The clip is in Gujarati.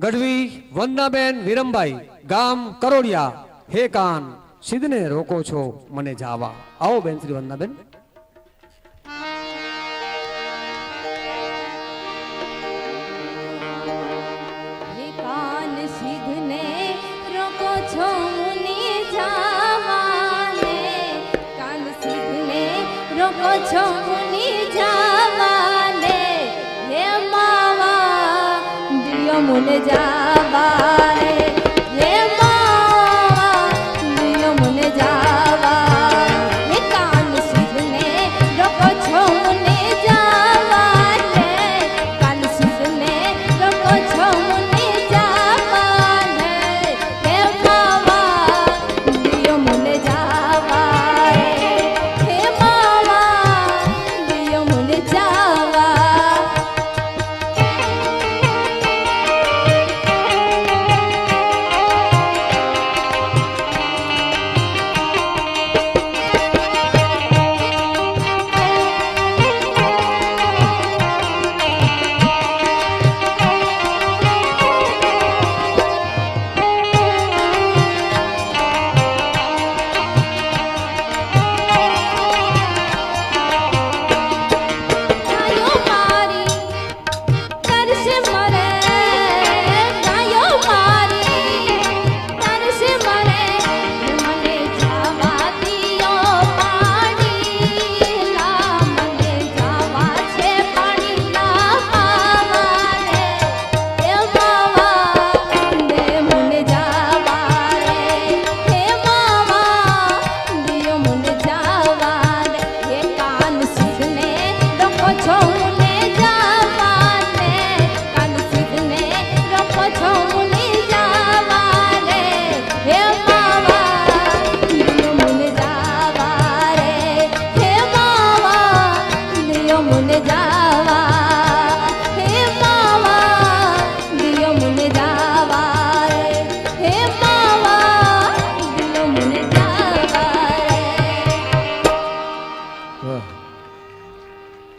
ગઢવી વંદનાબેન વિરમભાઈ, ગામ કરોડિયા. હે કાન સિદ્ધને રોકો છો મને જાવા. આવો બેન શ્રી વંદનાબેન. છો মনে যাবা?